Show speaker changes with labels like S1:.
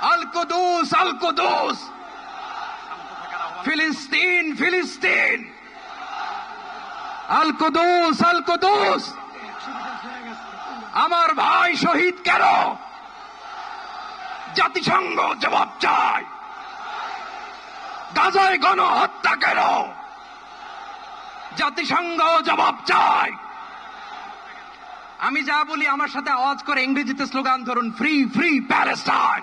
S1: আল কুদুস ফিলিস্তিন ফিলিস্তিন আল কুদুস আমার ভাই শহীদ কেন? জাতিসংঘ জবাব চায়। গাজায় গণহত্যা কেন? জাতিসংঘ জবাব চায়। আমি যা বলি আমার সাথে আওয়াজ করে ইংরেজিতে স্লোগান ধরুন free free Palestine